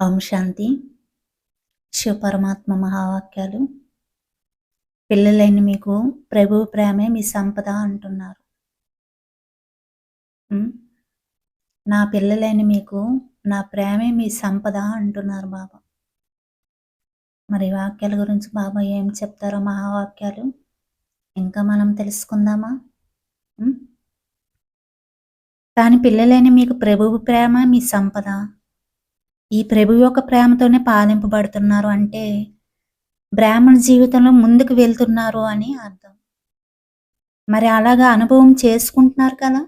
ఓం శాంతి. శివపరమాత్మ మహావాక్యాలు. పిల్లలైన మీకు ప్రభు ప్రేమే మీ సంపద అంటున్నారు. నా పిల్లలైన మీకు నా ప్రేమే మీ సంపద అంటున్నారు బాబా. మరి వాక్యాల గురించి బాబా ఏం చెప్తారో మహావాక్యాలు ఇంకా మనం తెలుసుకుందామా? కానీ పిల్లలైన మీకు ప్రభువు ప్రేమ మీ సంపద ఈ ప్రభు యొక్క ప్రేమతోనే పాలింపబడుతున్నారు అంటే బ్రాహ్మణ జీవితంలో ముందుకు వెళ్తున్నారు అని అర్థం. మరి అలాగా అనుభవం చేసుకుంటున్నారు కదా?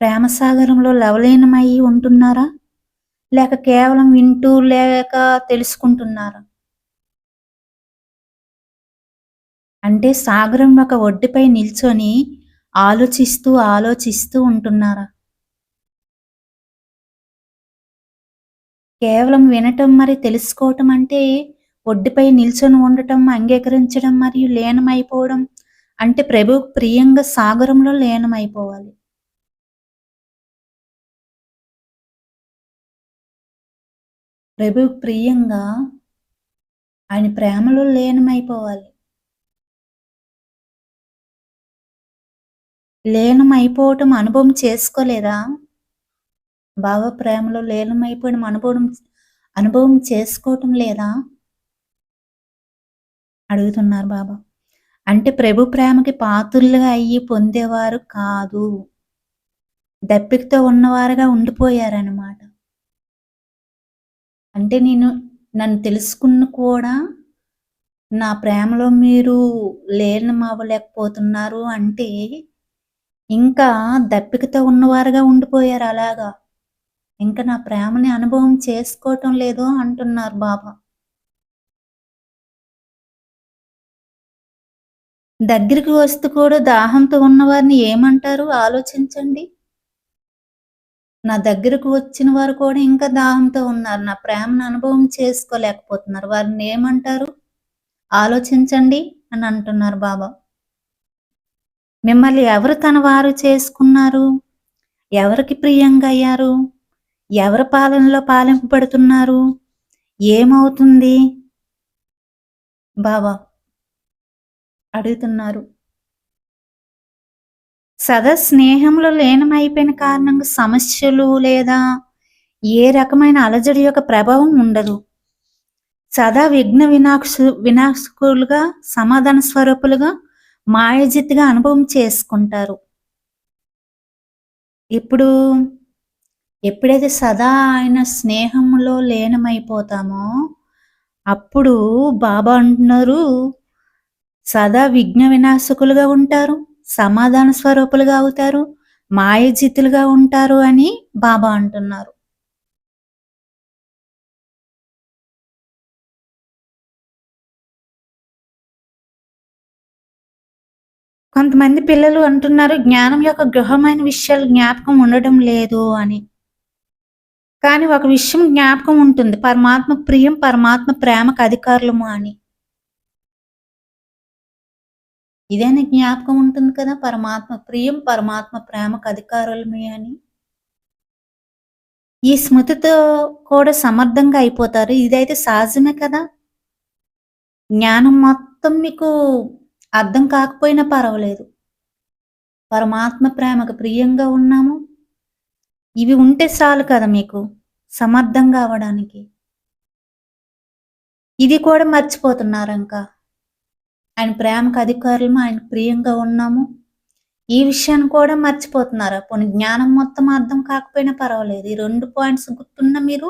ప్రేమ సాగరంలో లవలీనమయ్యి ఉంటున్నారా? లేక కేవలం వింటూ లేక తెలుసుకుంటున్నారా? అంటే సాగరం ఒక ఒడ్డుపై నిల్చొని ఆలోచిస్తూ ఆలోచిస్తూ ఉంటున్నారా? కేవలం వినటం మరి తెలుసుకోవటం అంటే ఒడ్డుపై నిల్చొని ఉండటం అంగీకరించడం మరియు లీనమైపోవడం అంటే ప్రభు ప్రియంగా సాగరంలో లీనమైపోవాలి. ప్రభు ప్రియంగా ఆయన ప్రేమలో లీనమైపోవాలి. లీనమైపోవటం అనుభవం చేసుకోలేదా? బాబా ప్రేమలో లీనమైపోయిన అనుభవం అనుభవం చేసుకోవటం లేదా? అడుగుతున్నారు బాబా. అంటే ప్రభు ప్రేమకి పాత్రులుగా అయ్యి పొందేవారు కాదు. దప్పికతో ఉన్నవారుగా ఉండిపోయారనమాట అంటే నేను నన్ను తెలుసుకున్న కూడా నా ప్రేమలో మీరు లీనం అవ్వలేకపోతున్నారు అంటే ఇంకా దప్పికతో ఉన్నవారుగా ఉండిపోయారు అలాగా? ఇంకా నా ప్రేమని అనుభవం చేసుకోవటం లేదు అంటున్నారు బాబా. దగ్గరికి వస్తూ కూడా దాహంతో ఉన్నవారిని ఏమంటారు? ఆలోచించండి. నా దగ్గరకు వచ్చిన వారు కూడా ఇంకా దాహంతో ఉన్నారు. నా ప్రేమను అనుభవం చేసుకోలేకపోతున్నారు. వారిని ఏమంటారు? ఆలోచించండి అని అంటున్నారు బాబా. మిమ్మల్ని ఎవరు తన వారు చేసుకున్నారు? ఎవరికి ప్రియంగా అయ్యారు? ఎవరి పాలనలో పాలింపబడుతున్నారు? ఏమవుతుంది? బాబా అడుగుతున్నారు. సదా స్నేహంలో లీనమైపోయిన కారణంగా సమస్యలు లేదా ఏ రకమైన అలజడి యొక్క ప్రభావం ఉండదు. సదా విఘ్న వినాక్ష వినాశకులుగా సమాధాన స్వరూపులుగా మాయజిత్తుగా అనుభవం చేసుకుంటారు. ఇప్పుడు ఎప్పుడైతే సదా ఆయన స్నేహంలో లీనమైపోతామో అప్పుడు బాబా అంటున్నారు సదా విఘ్న వినాశకులుగా ఉంటారు సమాధాన స్వరూపులుగా అవుతారు మాయజిత్తులుగా ఉంటారు అని బాబా అంటున్నారు. కొంతమంది పిల్లలు అంటున్నారు జ్ఞానం యొక్క గృహమైన విషయాలు జ్ఞాపకం ఉండడం లేదు అని. కానీ ఒక విషయం జ్ఞాపకం ఉంటుంది. పరమాత్మ ప్రియం పరమాత్మ ప్రేమకు అధికారులము అని. ఇదేనా జ్ఞాపకం ఉంటుంది కదా? పరమాత్మ ప్రియం పరమాత్మ ప్రేమకు అధికారులమే అని. ఈ స్మృతితో కూడా సమర్థంగా అయిపోతారు. ఇదైతే సహజమే కదా? జ్ఞానం మొత్తం మీకు అర్థం కాకపోయినా పర్వాలేదు. పరమాత్మ ప్రేమకు ప్రియంగా ఉన్నాము. ఇవి ఉంటే చాలు కదా మీకు సమర్థంగా అవడానికి ఇది కూడా మర్చిపోతున్నారు ఇంకా. ఆయన ప్రేమకు అధికారులము ఆయన ప్రియంగా ఉన్నాము. ఈ విషయాన్ని కూడా మర్చిపోతున్నారు. పోనీ జ్ఞానం మొత్తం అర్థం కాకపోయినా పర్వాలేదు. ఈ రెండు పాయింట్స్ గుర్తున్న మీరు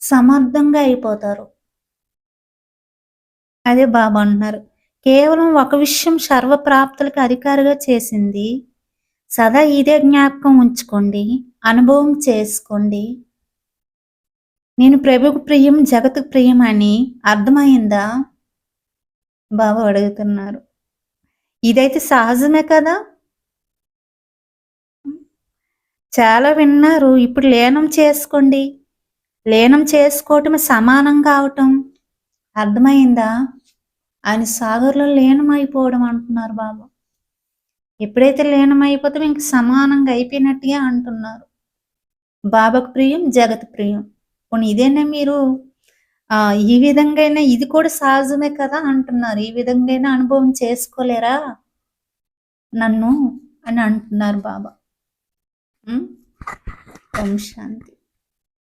సమర్థంగా అయిపోతారు. అదే బాబు అంటున్నారు. కేవలం ఒక విషయం సర్వప్రాప్తులకు అధికారిగా చేసింది సదా ఇదే జ్ఞాపకం ఉంచుకోండి అనుభవం చేసుకోండి. నేను ప్రభుకు ప్రియం జగత్ ప్రియం అని అర్థమైందా? బాబు అడుగుతున్నారు. ఇదైతే సహజమే కదా? చాలా విన్నారు. ఇప్పుడు లీనం చేసుకోండి. లీనం చేసుకోవటం సమానం కావటం. అర్థమైందా? ఆయన సాగర్లో లీనమైపోవడం అంటున్నారు బాబు. ఎప్పుడైతే లీనమైపోతే ఇంక సమానంగా అయిపోయినట్టుగా అంటున్నారు బాబాకు ప్రియం, జగత్ ప్రియం. పోనీ ఇదేనా మీరు ఆ ఈ విధంగా ఇది కూడా సహజమే కదా! అంటున్నారు. ఈ విధంగా అనుభవం చేసుకోలేరా? నన్ను అని అంటున్నారు బాబా. ఓం శాంతి.